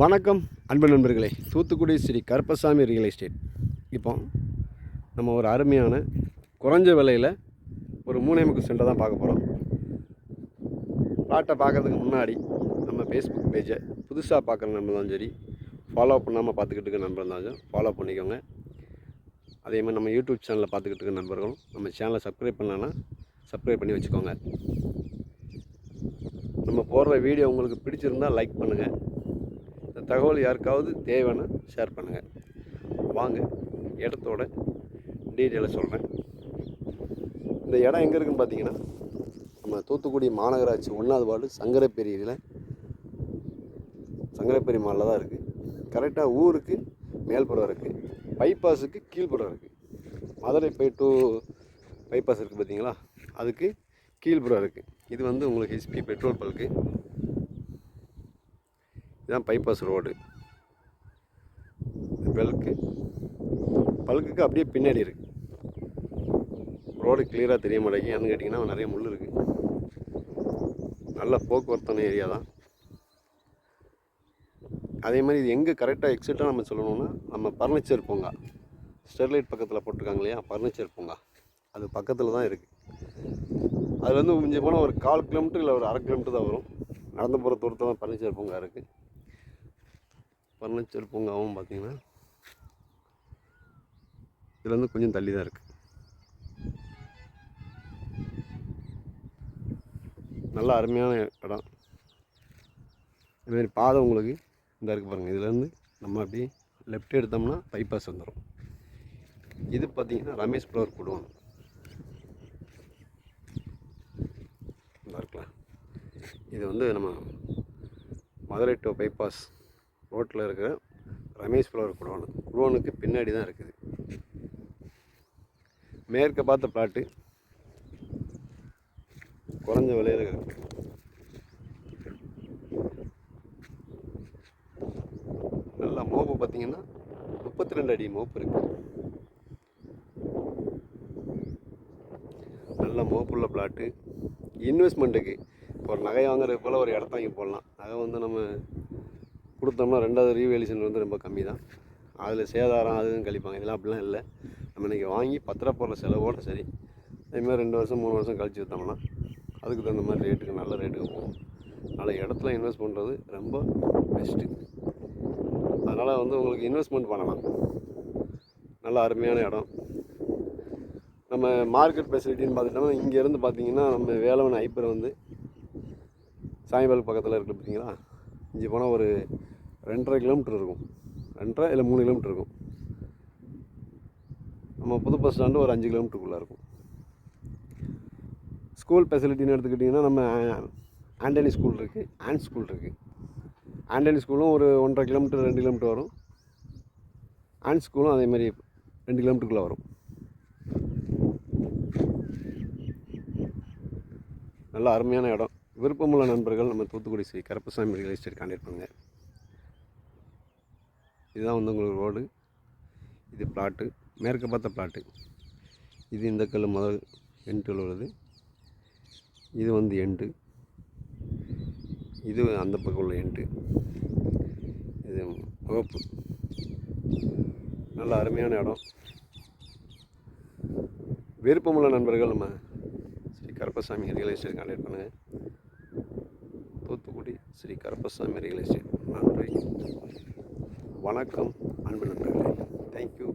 வணக்கம் அன்பு நண்பர்களே. தூத்துக்குடி ஸ்ரீ கருப்பசாமி ரியல் எஸ்டேட் இப்போ நம்ம ஒரு அருமையான குறைஞ்ச விலையில் ஒரு மூணேமுக்கு சென்டை தான் பார்க்க போகிறோம் பிளாட்டை பார்க்கறதுக்கு முன்னாடி நம்ம ஃபேஸ்புக் பேஜை புதுசாக பார்க்குற நம்பர்தான் சரி. ஃபாலோ பண்ணாமல் பார்த்துக்கிட்டு இருக்க நண்பர் தான் ஃபாலோ பண்ணிக்கோங்க. அதே மாதிரி நம்ம யூடியூப் சேனலில் பார்த்துக்கிட்டு இருக்க நண்பர்களும் நம்ம சேனலை சப்ஸ்கிரைப் பண்ணலன்னா சப்ஸ்கிரைப் பண்ணி வச்சுக்கோங்க. நம்ம போடுற வீடியோ உங்களுக்கு பிடிச்சிருந்தால் லைக் பண்ணுங்கள் தகவல் யாருக்காவது தேவைன்னா ஷேர் பண்ணுங்கள் வாங்க இடத்தோட டீட்டெயிலை சொல்கிறேன் இந்த இடம் எங்கே இருக்குன்னு பார்த்தீங்கன்னா நம்ம தூத்துக்குடி மாநகராட்சி ஒன்றாவது வார்டு சங்கரப்பேரியில் சங்கரப்பேரி மாலில் தான் இருக்குது கரெக்டாக ஊருக்கு மேல்புறம் இருக்குது பைபாஸுக்கு கீழ்புறம் இருக்குது மதுரை போய் டூ பைபாஸ் இருக்குது பார்த்தீங்களா அதுக்கு கீழ்புறம் இருக்குது இது வந்து உங்களுக்கு ஹெச்பி பெட்ரோல் பல்க்கு இதுதான் பைபாஸ் ரோடு பல்க்கு பல்க்குக்கு அப்படியே பின்னாடி இருக்குது ரோடு கிளியராக தெரிய மாட்டேங்குது. ஏன்னு கேட்டிங்கன்னா நிறைய முள் இருக்குது நல்ல போக்குவரத்தான ஏரியா தான். அதே மாதிரி இது எங்கே கரெக்டாக எக்ஸிட்டாக நம்ம சொல்லணும்னா நம்ம பர்னிச்சர் பூங்கா. ஸ்டெர்லைட் பக்கத்தில் போட்டிருக்காங்க இல்லையா? பர்னிச்சர் பூங்கா. அது பக்கத்தில் தான் இருக்குது அது வந்து போனால் ஒரு கால் கிலோமீட்டர் இல்லை ஒரு அரை கிலோமீட்டர் தான் வரும். நடந்து போகிற தூரத்தில் தான் பர்னிச்சர் பூங்கா இருக்குது பர்னிச்சர் பூங்காவும் பார்த்தீங்கன்னா இதுலேருந்து கொஞ்சம் தள்ளி தான் இருக்குது நல்ல அருமையான இடம். இதுமாரி பாதை உங்களுக்கு இந்த இருக்குது பாருங்கள் இதுலேருந்து நம்ம அப்படியே லெஃப்ட் எடுத்தோம்னா பைபாஸ் வந்துடும் இது பார்த்தீங்கன்னா ரமேஷ் ஃப்ளவர் போடுவாங்க நல்லா இருக்கலாம். இது வந்து நம்ம மதுரை டு பைபாஸ் ரோட்டில் இருக்கிற ரமேஷ் ஃப்ளவர் குடோனு குடோனுக்கு பின்னாடி தான் இருக்குது. மேற்க பார்த்த பிளாட்டு குறைஞ்ச விலையில் இருக்குது நல்லா மோப்பு பார்த்தீங்கன்னா முப்பத்தி ரெண்டு அடி மோப்பு இருக்குது நல்ல மோப்புள்ள பிளாட்டு. இன்வெஸ்ட்மெண்ட்டுக்கு ஒரு நகை வாங்குறது போல் ஒரு இடத்த வாங்கி போடலாம். நகை வந்து நம்ம கொடுத்தோம்னா ரெண்டாவது ரீவேல்யூஷன் வந்து ரொம்ப கம்மி தான் அதில் சேதாரம் அதுவும் கழிப்பாங்க. இதெல்லாம் அப்படிலாம் இல்லை. நம்ம இன்றைக்கி வாங்கி பத்திர போடுற செலவோடு சரி. அதேமாதிரி ரெண்டு வருஷம் மூணு வருஷம் கழிச்சு விற்றோம்னா அதுக்கு தகுந்த மாதிரி ரேட்டுக்கு நல்ல ரேட்டுக்கு போகும். அதனால் இடத்துல இன்வெஸ்ட் பண்ணுறது ரொம்ப பெஸ்ட்டு அதனால் வந்து உங்களுக்கு இன்வெஸ்ட்மெண்ட் பண்ணலாம். நல்ல அருமையான இடம். நம்ம மார்க்கெட் ஃபெசிலிட்டின்னு பார்த்துட்டோம்னா இங்கேருந்து பார்த்தீங்கன்னா நம்ம வேலவன் ஐப்பர் வந்து சாயம்பால் பக்கத்தில் இருக்குது பார்த்தீங்களா? இங்கே போனால் ஒரு ரெண்டரை கிலோமீட்டர் இருக்கும். ரெண்டரை இல்லை மூணு கிலோமீட்டர் இருக்கும். நம்ம புது பஸ் ஸ்டாண்டு ஒரு அஞ்சு கிலோமீட்டருக்குள்ளே இருக்கும். ஸ்கூல் ஃபெசிலிட்டின்னு எடுத்துக்கிட்டிங்கன்னா நம்ம ஆண்டனி ஸ்கூல் இருக்குது ஆண்ட் ஸ்கூல் இருக்குது ஆண்டனி ஸ்கூலும் ஒரு ஒன்றரை கிலோமீட்டர் ரெண்டு கிலோமீட்டர் வரும். ஆண்ட் ஸ்கூலும் அதே மாதிரி ரெண்டு கிலோமீட்டருக்குள்ளே வரும். நல்ல அருமையான இடம். விருப்பமுள்ள நண்பர்கள் நம்ம Thoothukudi Sri Karuppasamy real estate contact பண்ணுங்கள் இதுதான் வந்து உங்களுக்கு ரோடு. இது பிளாட்டு மேற்க பார்த்த பிளாட்டு இது இந்த கல் முதல் எண்டில் உள்ளது. இது வந்து எண்டு இது அந்த பக்கம் உள்ள எண்டு இது முகப்பு நல்ல அருமையான இடம். விருப்பமுள்ள நண்பர்கள் நம்ம Sri Karuppasamy real estate contact பண்ணுங்கள் தூத்துக்குடி ஸ்ரீ கருப்பசாமி ரியல் எஸ்டேட் நன்றி. வணக்கம் அன்பு நண்பர்களே. தேங்க்யூ